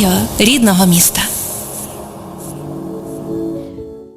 Радіо рідного міста.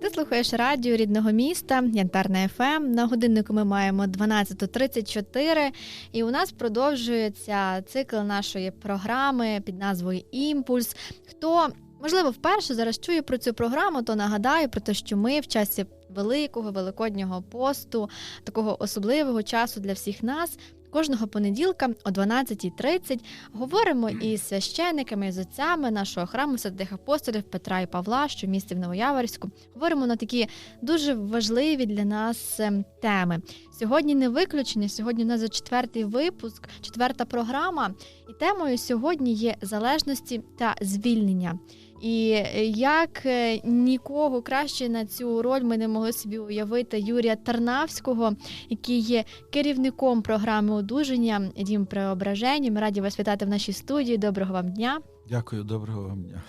Ти слухаєш радіо рідного міста, Янтарна ФМ. На годиннику ми маємо 12.34 і у нас продовжується цикл нашої програми під назвою Імпульс. Хто можливо вперше зараз чує про цю програму, то нагадаю про те, що ми в часі великого великоднього посту, такого особливого часу для всіх нас. Кожного понеділка о 12.30 говоримо із священниками, з отцями нашого храму святих апостолів Петра і Павла, що в місті в Новояворську. Говоримо на такі дуже важливі для нас ем, теми. Сьогодні не виключення. Сьогодні у нас за четвертий випуск, четверта програма. І темою сьогодні є залежності та звільнення. І як е, нікого краще на цю роль ми не могли собі уявити Юрія Тарнавського, який є керівником програми одужання Дім преображення. Ми раді вас вітати в нашій студії. Доброго вам дня. Дякую, доброго вам дня.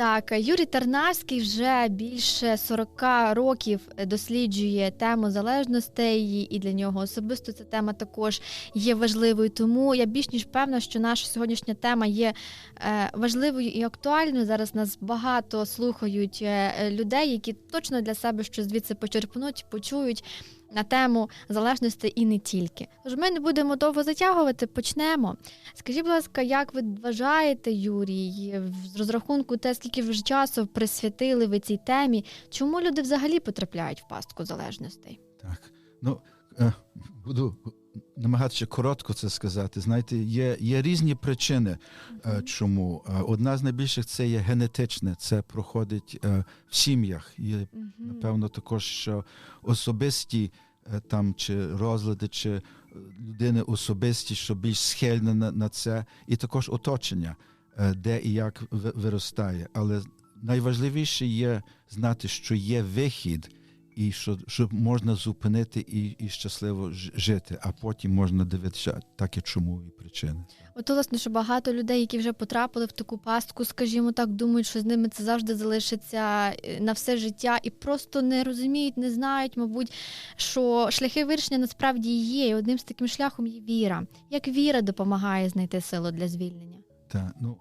Так, Юрій Тарнавський вже більше 40 років досліджує тему залежностей, і для нього особисто ця тема також є важливою. Тому я більш ніж певна, що наша сьогоднішня тема є е, важливою і актуальною. Зараз нас багато слухають е, людей, які точно для себе щось звідси почерпнуть, почують. На тему залежності і не тільки. Тож ми не будемо довго затягувати, почнемо. Скажіть, будь ласка, як ви вважаєте, Юрій, з розрахунку те, скільки вже часу присвятили ви цій темі, чому люди взагалі потрапляють в пастку залежностей? Так, ну е, буду намагатися коротко це сказати. Знаєте, є є різні причини, uh-huh. чому одна з найбільших це є генетичне, це проходить в сім'ях. Є uh-huh. напевно також що особисті там чи розлади, чи людини особисті, що більш схильна на, на це, і також оточення, де і як виростає. Але найважливіше є знати, що є вихід і що що можна зупинити і і щасливо жити, а потім можна дивитися так і чому і причини. От, власне, що багато людей, які вже потрапили в таку пастку, скажімо так, думають, що з ними це завжди залишиться на все життя, і просто не розуміють, не знають, мабуть, що шляхи вирішення насправді є. І одним з таким шляхом є віра. Як віра допомагає знайти силу для звільнення? Так, ну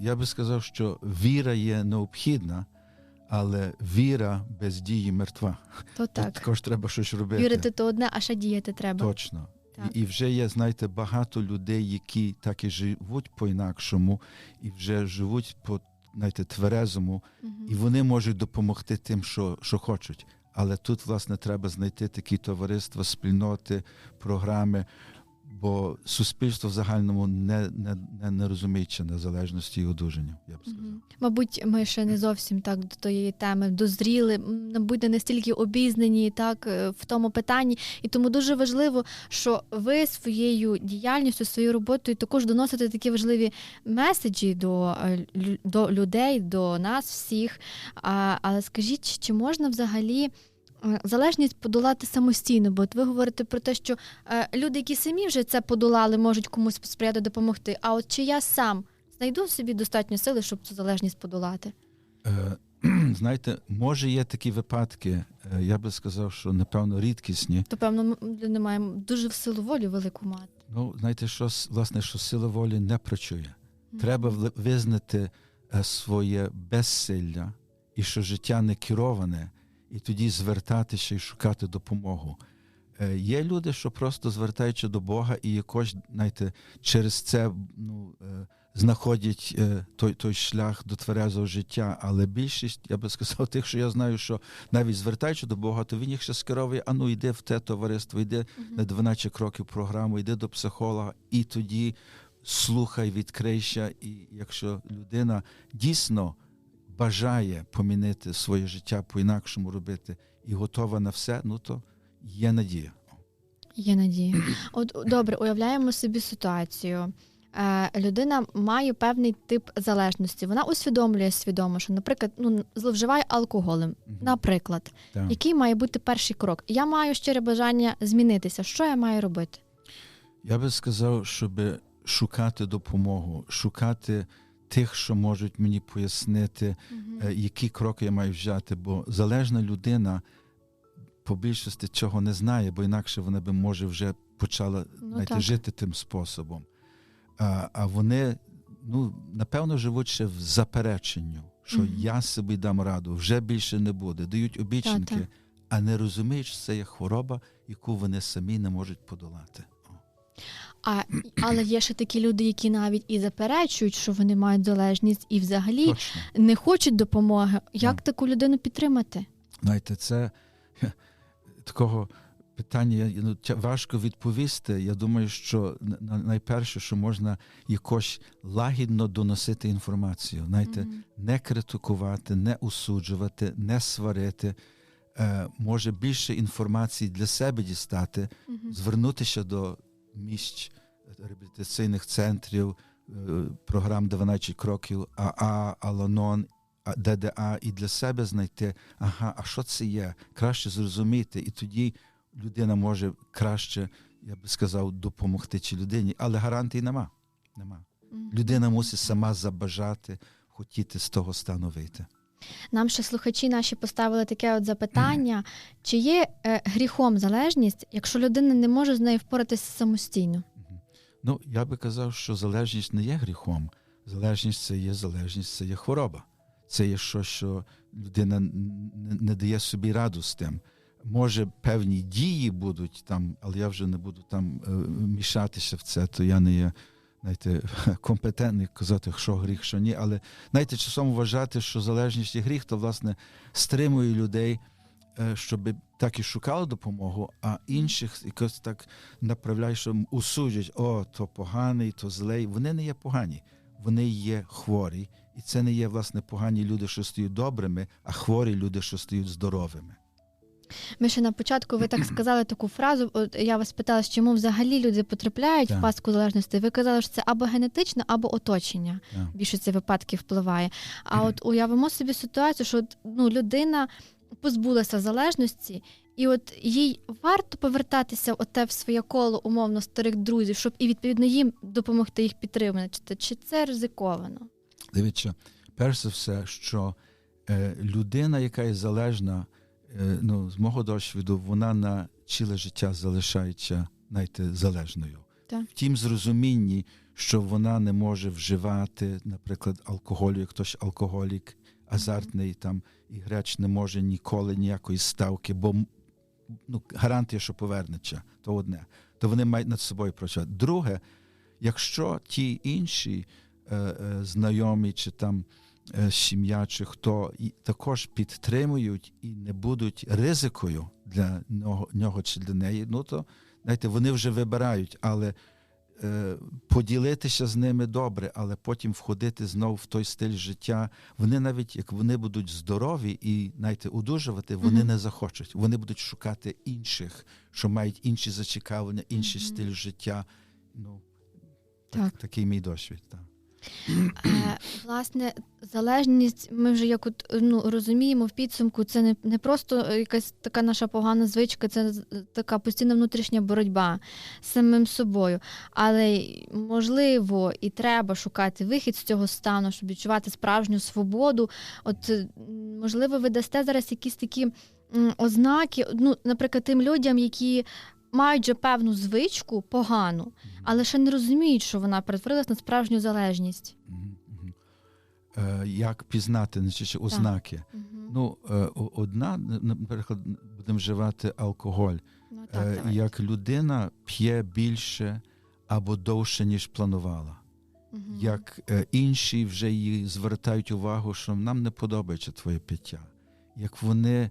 я би сказав, що віра є необхідна але віра без дії мертва. То так. Також треба щось робити. Вірити то одне, а ще діяти треба. Точно. І, і вже є, знаєте, багато людей, які так і живуть по-інакшому, і вже живуть по знаєте, тверезому, угу. і вони можуть допомогти тим, що, що хочуть. Але тут, власне, треба знайти такі товариства, спільноти, програми, бо суспільство в загальному не не, не, не розуміючи незалежності і одужання. Я б сказав. Угу. Мабуть, ми ще не зовсім так до тієї теми дозріли, не настільки обізнані так е, в тому питанні, і тому дуже важливо, що ви своєю діяльністю, своєю роботою також доносите такі важливі меседжі до е, до людей, до нас всіх. А, Але скажіть, чи можна взагалі? Е, залежність подолати самостійно, бо от ви говорите про те, що е, люди, які самі вже це подолали, можуть комусь сприяти допомогти. А от чи я сам знайду собі достатньо сили, щоб цю залежність подолати? Е, знаєте, може є такі випадки, я би сказав, що напевно рідкісні. То певно, ми маємо дуже в силу волі велику мати. Ну, знаєте, що власне, що сила волі не працює. Треба визнати своє безсилля і що життя не кероване і тоді звертатися і шукати допомогу. Е, Є люди, що просто звертаються до Бога і якось знаєте, через це ну, е, знаходять е, той той шлях до тверезого життя. Але більшість, я би сказав, тих, що я знаю, що навіть звертаючи до Бога, то він їх ще скеровує, а ну йди в те товариство, йди uh-huh. на 12 кроків програму, йди до психолога, і тоді слухай, відкрийся. І якщо людина дійсно бажає помінити своє життя по-інакшому робити і готова на все, ну то є надія. Є надія. От добре, уявляємо собі ситуацію. Е, людина має певний тип залежності. Вона усвідомлює свідомо, що, наприклад, ну зловживає алкоголем. Угу. Наприклад, так. який має бути перший крок? Я маю щире бажання змінитися. Що я маю робити? Я би сказав, щоб шукати допомогу, шукати тих, що можуть мені пояснити, угу. які кроки я маю взяти, бо залежна людина по більшості цього не знає, бо інакше вона би може вже почала ну, знаєте, жити тим способом. А а вони ну, напевно, живуть ще в запереченню, що Мгм. я собі дам раду, вже більше не буде. Дають обіцянки, Та-та. а не розуміють, що це є хвороба, яку вони самі не можуть подолати. А, але є ще такі люди, які навіть і заперечують, що вони мають залежність, і взагалі Точно. не хочуть допомоги. Як Так. таку людину підтримати? Знаєте, це такого питання ну, важко відповісти. Я думаю, що на- на- найперше, що можна якось лагідно доносити інформацію. Знаєте, Мгм. не критикувати, не осуджувати, не сварити. Е, може більше інформації для себе дістати, Мгм. звернутися до місць реабілітаційних центрів, е, програм 12 кроків, АА, Аланон, ДДА, і для себе знайти, ага, а що це є? Краще зрозуміти, і тоді людина може краще, я би сказав, допомогти цій людині, але гарантій нема. нема. Людина мусить сама забажати, хотіти з того стану вийти. Нам ще слухачі наші поставили таке от запитання: чи є е, гріхом залежність, якщо людина не може з нею впоратися самостійно? Ну, я би казав, що залежність не є гріхом. Залежність це є залежність, це є хвороба. Це є щось, що людина не дає собі раду з тим. Може, певні дії будуть там, але я вже не буду там е, мішатися в це, то я не є знаєте, компетентний казати, що гріх, що ні. Але знаєте, часом вважати, що залежність є гріх, то власне стримує людей, е, щоб так і шукали допомогу, а інших якось так направляє, що усуджують, о, то поганий, то злий. Вони не є погані, вони є хворі. І це не є власне погані люди, що стають добрими, а хворі люди, що стають здоровими. Ми ще на початку ви так сказали таку фразу. От я вас питала, чому взагалі люди потрапляють Так. в пастку залежності. Ви казали, що це або генетично, або оточення. Так. В більшості випадків впливає. А от уявимо собі ситуацію, що ну, людина позбулася залежності, і от їй варто повертатися в те в своє коло умовно старих друзів, щоб і відповідно їм допомогти їх підтримати. Чи це ризиковано? Дивіться, перш за все, що е, людина, яка є залежна, ну, з мого досвіду, вона на ціле життя залишається знаєте, залежною. Так. В тім зрозумінні, що вона не може вживати, наприклад, алкоголю, як хтось алкоголік, азартний там і греч не може ніколи ніякої ставки, бо ну, гарантія, що повернеться, то одне. То вони мають над собою працювати. Друге, якщо ті інші е, е, знайомі чи там е, сім'я, чи хто і також підтримують і не будуть ризикою для нього, нього чи для неї, ну то знаєте, вони вже вибирають, але е, поділитися з ними добре, але потім входити знову в той стиль життя. Вони навіть як вони будуть здорові і знаєте, одужувати, вони Мгм. не захочуть. Вони будуть шукати інших, що мають інші зацікавлення, інший Мгм. стиль життя. Ну, Так. такий мій досвід. Так. Е, власне, залежність, ми вже як от, ну, розуміємо в підсумку, це не, не просто якась така наша погана звичка, це така постійна внутрішня боротьба з самим собою. Але можливо і треба шукати вихід з цього стану, щоб відчувати справжню свободу. От е, можливо, ви дасте зараз якісь такі ознаки, ну, наприклад, тим людям, які. Мають вже певну звичку погану, але ще не розуміють, що вона перетворилась на справжню залежність. Е, як пізнати значить, ознаки? Ну, е, одна, наприклад, будемо вживати алкоголь. Ну, Е, так, як людина п'є більше або довше, ніж планувала. Мгм. Як е, інші вже їй звертають увагу, що нам не подобається твоє пиття. Як вони е, е,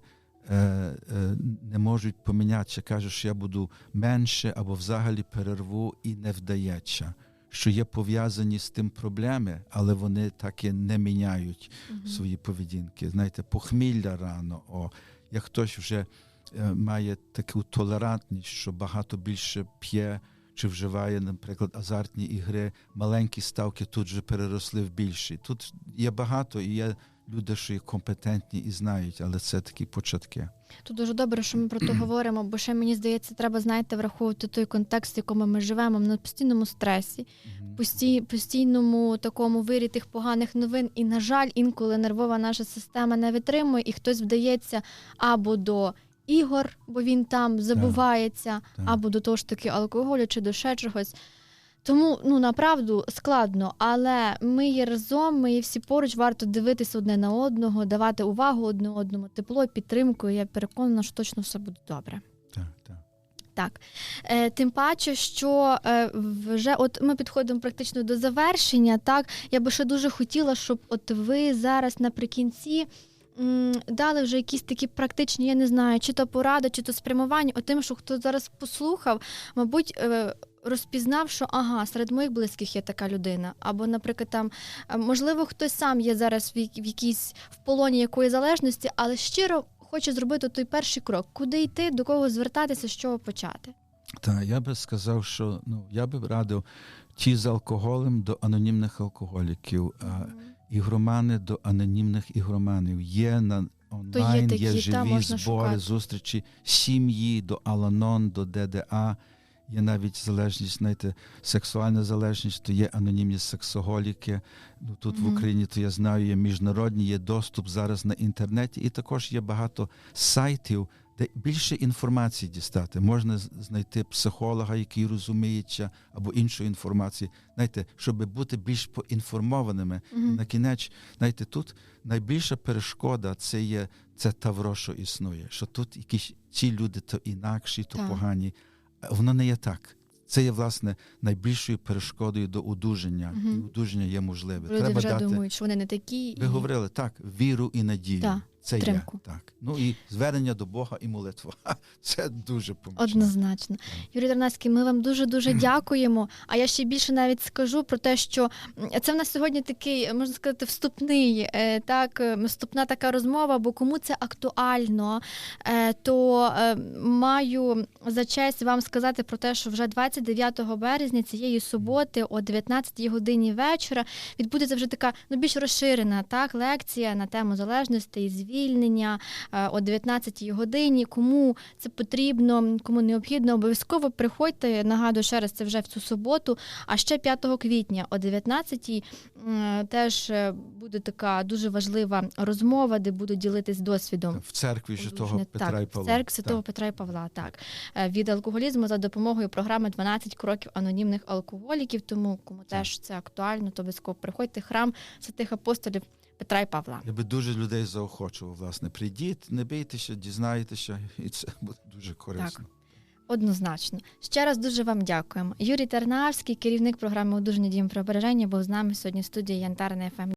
не можуть помінятися, кажуть, що я буду менше або взагалі перерву і не вдається. Що є пов'язані з тим проблеми, але вони так і не міняють Мгм. свої поведінки. Знаєте, похмілля рано, о, як хтось вже е, має таку толерантність, що багато більше п'є чи вживає, наприклад, азартні ігри, маленькі ставки тут вже переросли в більші. Тут є багато і є люди, що є компетентні і знають, але це такі початки. Тут дуже добре, що ми про це говоримо, бо ще мені здається, треба знаєте, враховувати той контекст, в якому ми живемо. На постійному стресі, постій, постійному такому вирі тих поганих новин. І, на жаль, інколи нервова наша система не витримує, і хтось вдається або до ігор, бо він там забувається, Так. або до того ж таки алкоголю чи до ще чогось. Тому ну направду складно, але ми є разом, ми є всі поруч, варто дивитися одне на одного, давати увагу одне одному, тепло, підтримку. Я переконана, що точно все буде добре. Так, так. Так, е, тим паче, що е, вже от ми підходимо практично до завершення. Так, я би ще дуже хотіла, щоб от ви зараз наприкінці. м, Дали вже якісь такі практичні, я не знаю, чи то поради, чи то спрямування, от тим, що хто зараз послухав, мабуть, е, розпізнав, що ага, серед моїх близьких є така людина. Або, наприклад, там е, можливо, хтось сам є зараз в, в якійсь в полоні якої залежності, але щиро хоче зробити той перший крок, куди йти, до кого звертатися, з чого почати. Так, я би сказав, що ну я би радив ті з алкоголем до анонімних алкоголіків, а ігромани до анонімних ігроманів. Є на онлайн, такі, є живі можна збори, шукати. зустрічі сім'ї до Аланон, до ДДА. Є навіть залежність, знаєте, сексуальна залежність, то є анонімні сексоголіки. Ну тут в Україні то я знаю, є міжнародні, є доступ зараз на інтернеті, і також є багато сайтів, де більше інформації дістати. Можна знайти психолога, який розуміється, або іншу інформацію. Знаєте, щоб бути більш поінформованими. Мгм. на кінець, знаєте, тут найбільша перешкода це є це тавро, що існує. Що тут якісь ці люди то інакші, то Так. погані. Воно не є так. Це є власне найбільшою перешкодою до одужання. Угу. І одужання є можливе. Люди Треба вже дати. думають, що вони не такі. Ви і... говорили так, віру і надію. Так, це підтримку. є так. Ну і звернення до Бога і молитва. Це дуже помічно. Однозначно. Юрій Тарнацький, ми вам дуже дуже дякуємо. А я ще більше навіть скажу про те, що це в нас сьогодні такий, можна сказати, вступний, е, так, е, вступна така розмова, бо кому це актуально, е, то е, маю за честь вам сказати про те, що вже 29 березня цієї суботи о 19 годині вечора відбудеться вже така ну більш розширена так лекція на тему залежності і звільнення е, о 19 годині. Кому це потрібно, кому необхідно, обов'язково приходьте. Нагадую ще раз, це вже в цю суботу. А ще 5 квітня о 19 м, теж е, буде така дуже важлива розмова, де будуть ділитись досвідом. В церкві Святого Петра так, і Павла. В церкві Святого Так. Петра і Павла, так. Е, Від алкоголізму за допомогою програми «12 кроків анонімних алкоголіків. Тому кому теж це актуально, то обов'язково приходьте храм святих апостолів Петра і Павла. Я би дуже людей заохочував, власне. Прийдіть, не бійтеся, дізнаєтеся, і це буде дуже корисно. Однозначно. Ще раз дуже вам дякуємо. Юрій Тарнавський, керівник програми одужання дім прибереження, був з нами сьогодні в студії Янтарне ФМ.